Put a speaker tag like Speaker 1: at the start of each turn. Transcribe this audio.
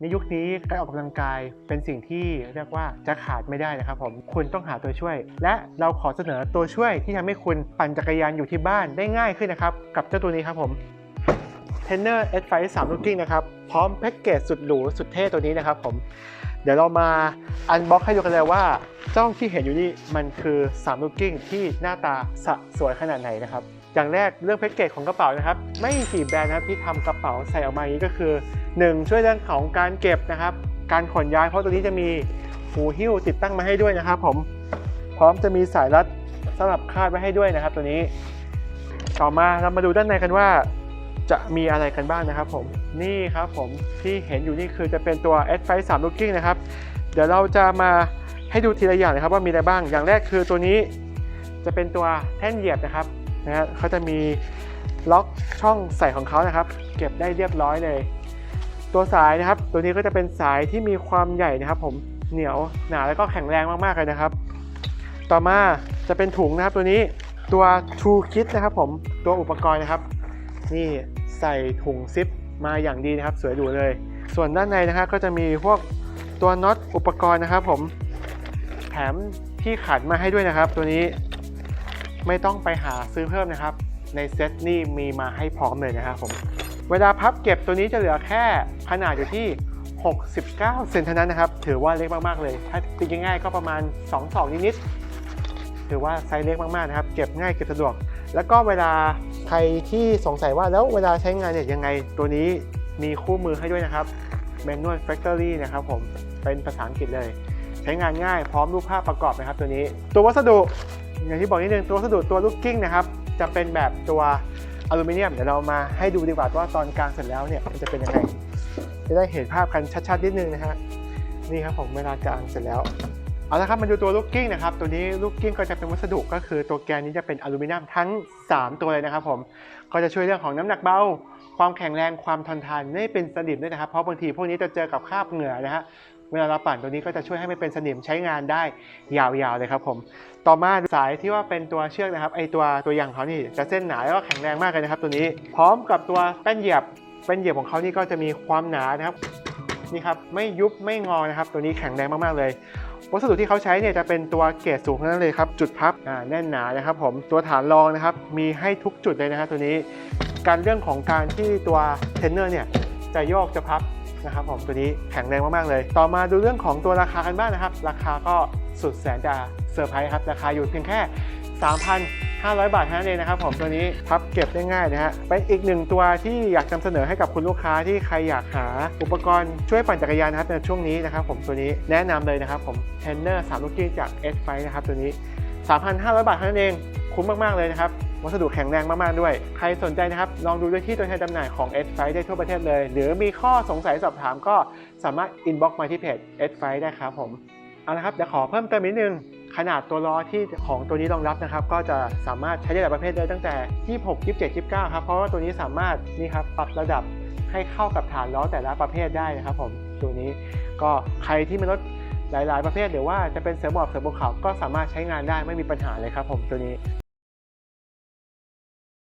Speaker 1: ในยุคนี้การออกกำลังกายเป็นสิ่งที่เรียกว่าจะขาดไม่ได้นะครับผมคุณต้องหาตัวช่วย และเราขอเสนอตัวช่วยที่ทำให้คุณปั่นจักรยานอยู่ที่บ้านได้ง่ายขึ้นนะครับ กับเจ้าตัวนี้ครับผม t e n n e r S5 3 Looking นะครับ พร้อมแพ็กเกจสุดหรูสุดเท่ตัวนี้นะครับผมเดี๋ยวเรามาอันบ็อกให้ดูกันเลยว่าเจ้าที่เห็นอยู่นี่มันคือ3 Looking ที่หน้าตาสะสวยขนาดไหนนะครับ อย่างแรกเรื่องแพ็กเกจของกระเป๋านะครับ ไม่กี่แบรนด์นะครับที่ทำกระเป๋าใส่ออกมาอย่างนี้ก็คือ 1 ช่วยเรื่องของการเก็บนะครับ การขนย้ายเพราะตัวนี้จะมีหูหิ้วติดตั้งมาให้ด้วยนะครับ ผมพร้อมจะมีสายรัดสำหรับคาดไว้ให้ด้วยนะครับ ตัวนี้ ต่อมาเรามาดูด้านในกันว่า จะมีอะไรกันบ้างนะครับ ผมนี่ครับผมที่เห็นอยู่นี่คือจะเป็นตัว S5 3 Looking นะครับ เดี๋ยวเราจะมาให้ดูทีละอย่างนะครับว่ามีอะไรบ้างอย่างแรกคือตัวนี้จะเป็นตัวแท่นเหยียบนะครับ นะฮะเขาจะมีล็อกช่องใส่ของเขานะครับ เก็บได้เรียบร้อยเลย ตัวสายนะครับ ตัวนี้ก็จะเป็นสายที่มีความใหญ่นะครับ ผมเหนียวหนาแล้วก็แข็งแรงมากๆเลยนะครับ ต่อมาจะเป็นถุงนะครับตัวนี้ตัว True Kit นะครับ ผมตัวอุปกรณ์นะครับ นี่ใส่ถุงซิปมาอย่างดีนะครับ สวยหรูเลย ส่วนด้านในนะครับก็จะมีพวกตัวน็อตอุปกรณ์นะครับ ผมแถมที่ขันมาให้ด้วยนะครับ ตัวนี้ ไม่ต้องไปหาซื้อเพิ่มนะครับ ในเซตนี่มีมาให้พร้อมเลยนะครับผม เวลาพับเก็บตัวนี้จะเหลือแค่ขนาดอยู่ที่ 69 เซนเท่านั้นนะครับ ถือว่าเล็กมากๆเลย ถ้าตีง่ายๆก็ประมาณ2 2นิดๆถือว่าไซส์เล็กมากๆนะครับ เก็บง่ายเก็บสะดวก แล้วก็เวลาใครที่สงสัยว่าแล้วเวลาใช้งานเนี่ยยังไงตัวนี้มีคู่มือให้ด้วยนะครับ Manual Factory นะครับผมเป็นภาษาอังกฤษเลย ใช้งานง่ายพร้อมรูปภาพประกอบนะครับตัวนี้ ตัววัสดุ อย่างที่บอกนิดนึงตัววัสดุตัวลูกกิ้งนะครับจะเป็นแบบตัวอลูมิเนียมเดี๋ยวเรามาให้ดูดีกว่าว่าตอนกลางเสร็จแล้วเนี่ยมันจะเป็นยังไงจะได้เห็นภาพกันชัดๆนิดนึงนะฮะนี่ครับผมเวลากลางเสร็จแล้วเอาละครับมาดูตัวลูกกิ้งนะครับตัวนี้ลูกกิ้งก็จะเป็นวัสดุก็คือตัวแกนนี้จะเป็นอลูมิเนียมทั้ง 3 ตัวเลยนะครับผมก็จะช่วยเรื่องของน้ำหนักเบา ความแข็งแรงความทนทานไม่เป็นสนิมด้วยนะครับเพราะบางทีพวกนี้จะเจอกับคราบเหงื่อนะฮะ เวลาเราปั่นตัวนี้ก็จะช่วยให้ไม่เป็นสนิมใช้งานได้ยาวๆเลยครับผม ต่อมาสายที่ว่าเป็นตัวเชือกนะครับไอตัวตัวอย่างเขานี่จะเส้นหนาแล้วก็แข็งแรงมากเลยนะครับ ตัวนี้พร้อมกับตัวแป้นเหยียบแป้นเหยียบของเขานี่ก็จะมีความหนานะครับนี่ครับไม่ยุบไม่งอนะครับ ตัวนี้แข็งแรงมากๆเลยวัสดุที่เขาใช้เนี่ยจะเป็นตัวเกรดสูงนั้นเลยครับจุดพับแน่นหนานะครับ ผมตัวฐานรองนะครับ มีให้ทุกจุดเลยนะครับตัวนี้ การเรื่องของการที่ตัวเทนเนอร์เนี่ยจะโยกจะพับ นะครับผมตัวนี้แข็งแรงมากๆเลย ต่อมาดูเรื่องของตัวราคากันบ้างนะครับ ราคาก็สุดแสนจะเซอร์ไพรส์ครับ ราคาอยู่เพียงแค่ 3,500 บาทเท่านั้นเองนะครับผมตัวนี้พับเก็บได้ง่ายนะฮะเป็นอีกหนึ่งตัวที่อยากนำเสนอให้กับคุณลูกค้าที่ใครอยากหาอุปกรณ์ช่วยปั่นจักรยานนะครับในช่วงนี้นะครับผมตัวนี้แนะนำเลยนะครับผมเทนเนอร์3ลูกกี้จาก S f i นะครับตัวนี้ 3,500 บาทเท่านั้นเองคุ้มมากๆเลยนะครับ วัสดุแข็งแรงมาก ๆ ด้วย ใครสนใจนะครับ ลองดูด้วยที่ตัวแทนจำหน่ายของ S f i ได้ทั่วประเทศเลย หรือมีข้อสงสัยสอบถามก็สามารถ inbox มาที่เพจ S f i ได้ครับผม เอาละครับเดี๋ยวขอเพิ่มเติมนิดนึง ขนาดตัวล้อที่ของตัวนี้รองรับนะครับ ก็จะสามารถใช้ได้หลายประเภทเลยตั้งแต่ 26 27 29 ครับ เพราะว่าตัวนี้สามารถนี่ครับปรับระดับให้เข้ากับฐานล้อแต่ละประเภทได้นะครับผมตัวนี้ก็ใครที่มีรถหลาย ๆ ประเภทหรือว่าจะเป็นเสือหมอบเสือภูเขาก็สามารถใช้งานได้ไม่มีปัญหาเลยครับผมตัวนี้